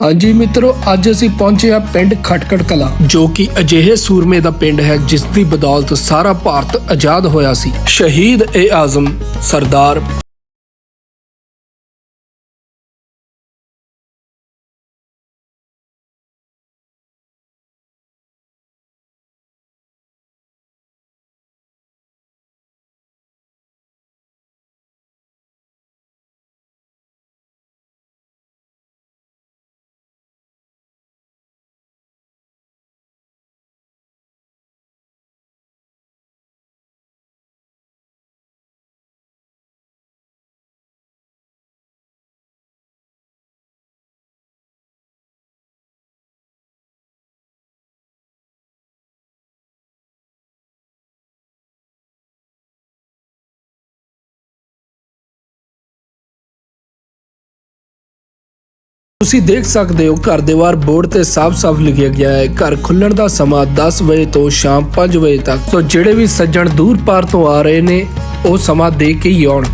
ਹਾਂਜੀ ਮਿੱਤਰੋ, ਅੱਜ ਅਸੀਂ ਪਹੁੰਚੇ ਹਾਂ ਪਿੰਡ ਖਟਕੜ ਕਲਾ, ਜੋ ਕਿ ਅਜਿਹੇ ਸੂਰਮੇ ਦਾ ਪਿੰਡ ਹੈ ਜਿਸ ਦੀ ਬਦੌਲਤ ਸਾਰਾ ਭਾਰਤ ਆਜ਼ਾਦ ਹੋਇਆ ਸੀ। ਸ਼ਹੀਦ ਏ ਆਜ਼ਮ, ਸਰਦਾਰ ਤੁਸੀਂ ਦੇਖ ਸਕਦੇ ਹੋ ਘਰ ਦੇ ਬਾਹਰ ਬੋਰਡ ਤੇ ਸਾਫ਼-ਸਾਫ਼ ਲਿਖਿਆ ਗਿਆ ਹੈ, ਘਰ ਖੁੱਲਣ ਦਾ ਸਮਾਂ 10 ਵਜੇ ਤੋਂ ਸ਼ਾਮ 5 ਵਜੇ ਤੱਕ। ਸੋ ਜਿਹੜੇ ਵੀ ਸੱਜਣ ਦੂਰ ਪਾਰ ਤੋਂ ਆ ਰਹੇ ਨੇ, ਉਹ ਸਮਾਂ ਦੇ ਕੇ ਹੀ ਆਉਣ।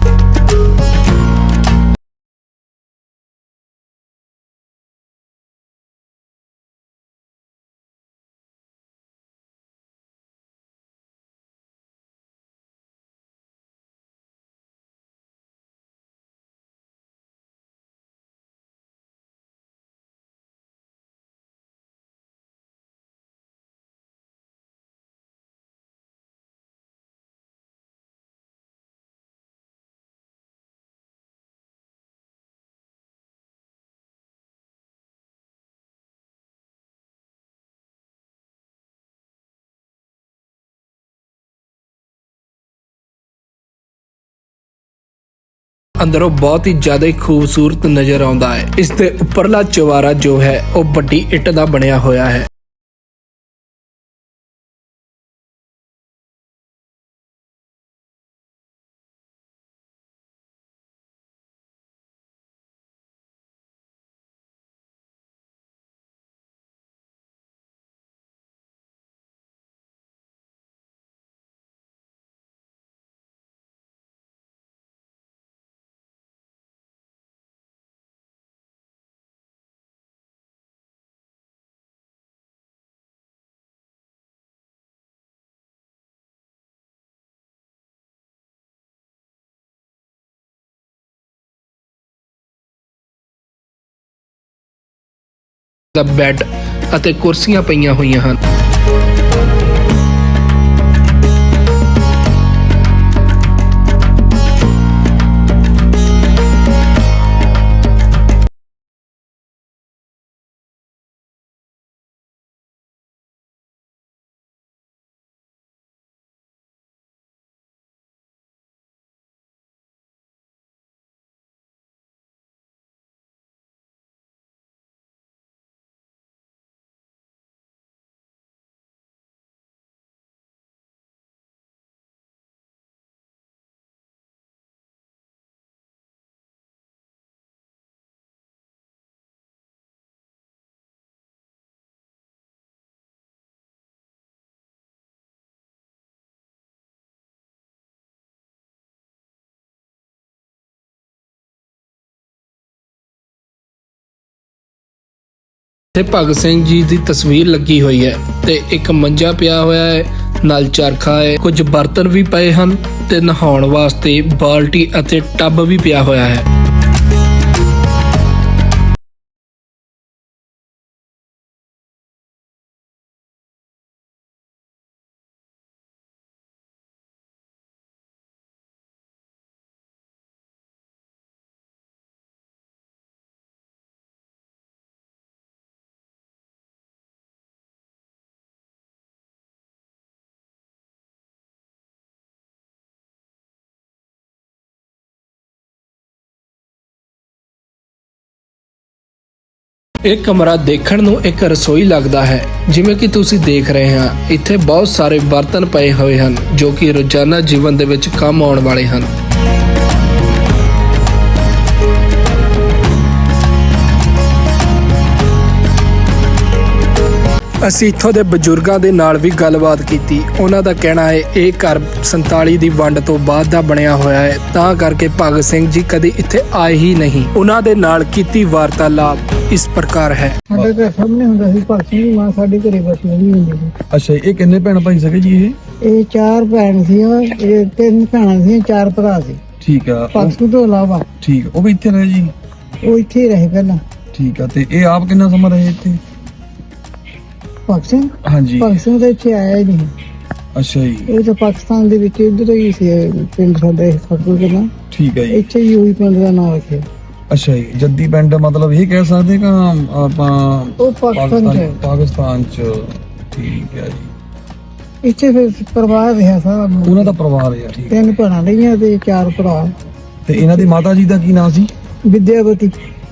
ਅੰਦਰੋਂ ਬਹੁਤ ਹੀ ਜ਼ਿਆਦਾ ਖੂਬਸੂਰਤ ਨਜ਼ਰ ਆਉਂਦਾ ਹੈ। ਇਸ ਦੇ ਉੱਪਰਲਾ ਚਵਾਰਾ ਜੋ ਹੈ, ਉਹ ਵੱਡੀ ਇੱਟ ਦਾ ਬਣਿਆ ਹੋਇਆ ਹੈ। ਦਾ ਬੈੱਡ ਅਤੇ ਕੁਰਸੀਆਂ ਪਈਆਂ ਹੋਈਆਂ ਹਨ। ਤੇ ਭਗਤ ਸਿੰਘ ਜੀ ਦੀ ਤਸਵੀਰ ਲੱਗੀ ਹੋਈ ਹੈ ਤੇ ਇੱਕ ਮੰਜਾ ਪਿਆ ਹੋਇਆ ਹੈ, ਨਾਲ ਚਰਖਾ ਹੈ। ਕੁਝ ਬਰਤਨ ਵੀ ਪਏ ਹਨ ਤੇ ਨਹਾਉਣ ਵਾਸਤੇ ਬਾਲਟੀ ਅਤੇ ਟੱਬ ਵੀ ਪਿਆ ਹੋਇਆ ਹੈ। ਇਹ ਕਮਰਾ ਦੇਖਣ ਨੂੰ ਇੱਕ ਰਸੋਈ ਲੱਗਦਾ ਹੈ, ਜਿਵੇਂ ਕਿ ਤੁਸੀਂ ਦੇਖ ਰਹੇ ਹਾਂ। ਇੱਥੇ ਬਹੁਤ ਸਾਰੇ ਬਰਤਨ ਪਏ ਹੋਏ ਹਨ, ਜੋ ਕਿ ਰੋਜ਼ਾਨਾ ਜੀਵਨ ਦੇ ਵਿੱਚ ਕੰਮ ਆਉਣ ਵਾਲੇ ਹਨ। ਅਸੀਂ ਇੱਥੋਂ ਦੇ ਬਜ਼ੁਰਗਾਂ ਦੇ ਨਾਲ ਵੀ ਗੱਲਬਾਤ ਕੀਤੀ। ਉਹਨਾਂ ਦਾ ਕਹਿਣਾ ਹੈ ਇਹ ਘਰ 47 ਦੀ ਵੰਡ ਤੋਂ ਬਾਅਦ ਦਾ ਬਣਿਆ ਹੋਇਆ ਹੈ। ਤਾਂ ਕਰਕੇ ਭਗਤ ਸਿੰਘ ਜੀ ਕਦੇ ਇੱਥੇ ਆਏ ਹੀ ਨਹੀਂ। ਉਹਨਾਂ ਦੇ ਨਾਲ ਕੀਤੀ ਵਾਰਤਾਲਾਪ ਇਸ ਪ੍ਰਕਾਰ ਹੈ। ਸਾਡੇ ਘਰ ਸਾਹਮਣੇ ਹੁੰਦਾ ਸੀ ਭਗਤ ਸਿੰਘ ਦੀ ਮਾਂ ਸਾਡੇ ਘਰੇ ਬਸ ਨਹੀਂ ਹੁੰਦੀ ਸੀ। ਅੱਛਾ ਇਹ ਕਿੰਨੇ ਭੈਣ ਭਾਈ ਸਕੇ ਜੀ ਇਹ? ਇਹ ਚਾਰ ਭੈਣ ਸੀ ਇਹ ਤਿੰਨ ਭੈਣਾਂ ਸੀ ਚਾਰ ਭਰਾ ਸੀ। ਠੀਕ ਆ ਭਗਤ ਸਿੰਘ ਤੋਂ ਇਲਾਵਾ। ਠੀਕ ਉਹ ਵੀ ਇੱਥੇ ਰਹੇ ਜੀ? ਉਹ ਇੱਥੇ ਹੀ ਰਹੇ ਪਹਿਲਾਂ। ਠੀਕ ਆ ਤੇ ਇਹ ਆਪ ਕਿੰਨਾ ਸਮਾਂ ਰਹੇ ਇੱਥੇ? ਭਗਤ ਸਿੰਘ? ਹਾਂਜੀ। ਭਗਤ ਸਿੰਘ ਤਾਂ ਇੱਥੇ ਆਇਆ ਹੀ ਨਹੀਂ। ਅੱਛਾ ਜੀ। ਇਹ ਤਾਂ ਪਾਕਿਸਤਾਨ ਦੇ ਵਿੱਚ ਇੱਧਰ ਹੀ ਸੀ ਪਿੰਡ ਸਾਡਾ ਫਕਰ ਦੇ ਨਾਲ ਠੀਕ ਆ ਜੀ। ਇੱਥੇ ਹੀ ਉਹੀ ਪਿੰਡ ਦਾ ਨਾਮ ਰੱਖਿਆ। ਅੱਛਾ ਜੀ ਜੱਦੀ ਪਿੰਡ ਮਤਲਬ ਇਹ ਕਹਿ ਸਕਦੇ ਕਿ ਆਪਾਂ ਉਹ ਪਾਕਿਸਤਾਨ ਚ ਹੈ। ਪਾਕਿਸਤਾਨ ਚ। ਠੀਕ ਆ ਜੀ। ਇੱਥੇ ਫਿਰ ਪਰਿਵਾਰ ਰਿਹਾ ਸਾਰਾ ਉਹਨਾਂ ਦਾ ਪਰਿਵਾਰ ਹੈ ਠੀਕ ਤਿੰਨ ਭੈਣਾਂ ਰਹੀਆਂ ਤੇ ਚਾਰ ਭਰਾ। ਤੇ ਇਹਨਾਂ ਦੀ ਮਾਤਾ ਜੀ ਦਾ ਕੀ ਨਾਮ ਸੀ? ਵਿਦਿਆਵਤੀ।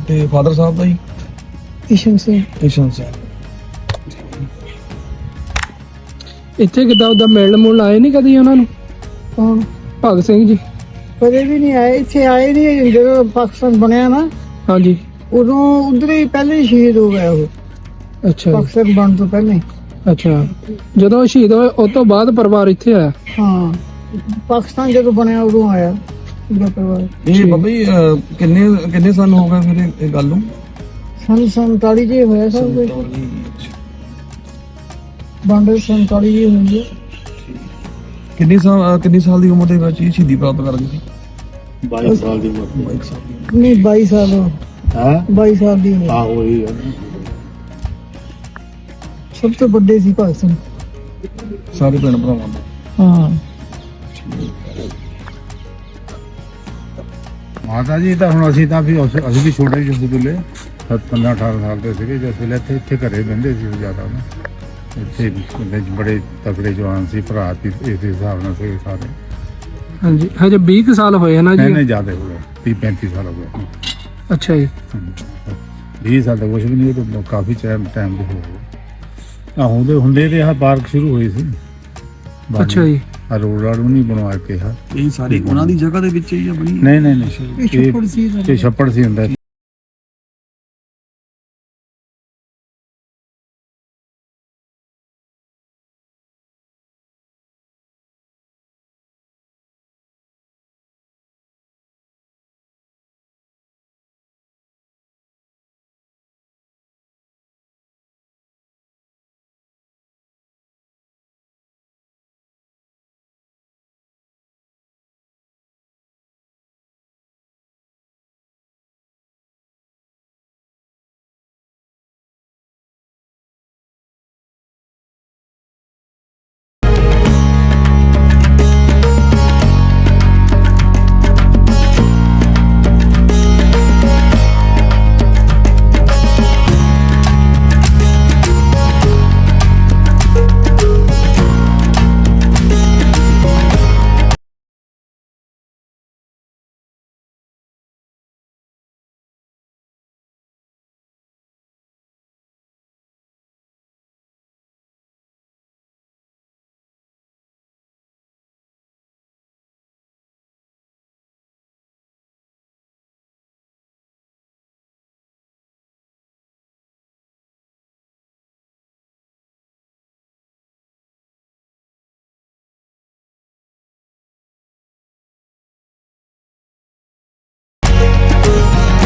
ਤੇ ਫਾਦਰ ਸਾਹਿਬ ਦਾ ਜੀ? ਕਿਸ਼ਨ ਸਿੰਘ। ਕਿਸ਼ਨ ਸਿੰਘ। ਇੱਥੇ ਕਿਦਾਂ ਉਹਦਾ ਮਿਲਣ ਮੁਲਣ ਆਏ ਨਹੀਂ ਕਦੀ ਉਹਨਾਂ ਨੂੰ? ਕੌਣ? ਭਗਤ ਸਿੰਘ ਜੀ। ਕਦੇ ਵੀ ਨਹੀਂ ਆਏ। ਇੱਥੇ ਆਏ ਨਹੀਂ ਜਦੋਂ ਪਾਕਿਸਤਾਨ ਬਣਿਆ ਨਾ ਹਾਂਜੀ। ਉਦੋਂ ਉਧਰ ਹੀ ਪਹਿਲੇ ਹੀ ਸ਼ਹੀਦ ਹੋ ਗਿਆ ਉਹ। ਅੱਛਾ ਪਾਕਿਸਤਾਨ ਬਣਨ ਤੋਂ ਪਹਿਲਾਂ। ਅੱਛਾ। ਜਦੋਂ ਉਹ ਸ਼ਹੀਦ ਹੋਏ ਉਸ ਤੋਂ ਬਾਅਦ ਪਰਿਵਾਰ ਇੱਥੇ ਆਇਆ? ਹਾਂ। ਪਾਕਿਸਤਾਨ ਜਦੋਂ ਬਣਿਆ ਉਦੋਂ ਆਇਆ। ਪੂਰਾ ਪਰਿਵਾਰ। ਇਹ ਠੀਕ। ਬਾਬਾ ਜੀ ਅਹ, ਕਿੰਨੇ ਕਿੰਨੇ ਸਾਲ ਹੋ ਗਏ ਫਿਰ ਇਹ- ਇਹ ਗੱਲ ਨੂੰ? ਸਨ 47 ਜੀ ਹੋਇਆ ਸਭ ਕੁਝ ਬੰਦੇ 47 ਜੀ ਹੋਈ ਹੈ ਕਿੰਨੀ ਸਾਲ ਅਹ, ਕਿੰਨੀ ਸਾਲ ਦੀ ਉਮਰ ਦੇ ਵਿੱਚ ਇਹ ਸ਼ਹੀਦੀ ਪ੍ਰਾਪਤ ਕਰ ਗਏ ਸੀ? 22 ਸਾਲ ਦੀ ਉਮਰ। 22 ਸਾਲ ਦੀ ਨਹੀਂ 22 ਸਾਲ। ਹੋ- ਹੈ 22 ਸਾਲ ਦੀ ਹੋਈ ਆਹੋ ਹੀ ਹੈ ਸਭ ਤੋਂ ਵੱਡੇ ਸੀ ਭਗਤ ਸਿੰਘ ਸਾਰੇ ਭੈਣ ਭਰਾਵਾਂ ਦਾ। ਹਾਂ। ਮਾਤਾ ਜੀ ਤਾਂ ਹੁਣ ਅਸੀਂ ਤਾਂ ਵੀ ਉਸ- ਅਸੀਂ ਵੀ ਛੋਟੇ ਜਿਹੇ ਸੀ ਵੇਲੇ 15 18 ਸਾਲ ਦੇ ਸੀਗੇ। ਜਿਸ ਵੇਲੇ ਇੱਥੇ ਇੱਥੇ ਘਰੇ ਬੰਦੇ ਸੀ ਜ਼ਿਆਦਾ ਨਾ ਇੱਥੇ ਪਿੰਡ 'ਚ ਬੜੇ ਤਕੜੇ ਜਵਾਨ ਸੀ ਭਰਾ ਸੀ ਇਸ ਦੇ ਹਿਸਾਬ ਨਾਲ ਸੀ ਸਾਰੇ। ਹਾਂਜੀ ਹਜੇ 20 ਕੁ ਸਾਲ ਹੋਏ ਹਨ ਨਹੀਂ ਜੀ? ਨਹੀਂ ਜ਼ਿਆਦਾ ਹੋ ਗਏ 30 35 ਸਾਲ ਹੋ ਗਏ ਅੱਛਾ ਜੀ। 20 ਸਾਲ ਤਾਂ ਕੁਛ ਵੀ ਨਹੀਂ ਇਹ ਤਾਂ ਕਾਫੀ ਟਾਈਮ ਟਾਈਮ ਦੇ ਹੋ ਗਏ ਆ ਹੁੰਦੇ ਹੁੰਦੇ ਤੇ ਆਹ ਪਾਰਕ ਸ਼ੁਰੂ ਹੋਈ ਸੀ। ਅੱਛਾ ਜੀ। ਆ ਰੋਡ ਰਾਡ ਵੀ ਨਹੀਂ ਬਣਵਾ ਕੇ ਆ ਇਹ ਸਾਰੀ ਉਹਨਾਂ ਦੀ ਜਗ੍ਹਾ ਦੇ ਵਿੱਚ ਹੀ ਆ ਬਣੀ? ਨਹੀਂ ਨਹੀਂ ਨਹੀਂ। ਇਹ ਛੱਪੜ ਸੀ ਇਹ ਛੱਪੜ ਸੀ ਹੁੰਦਾ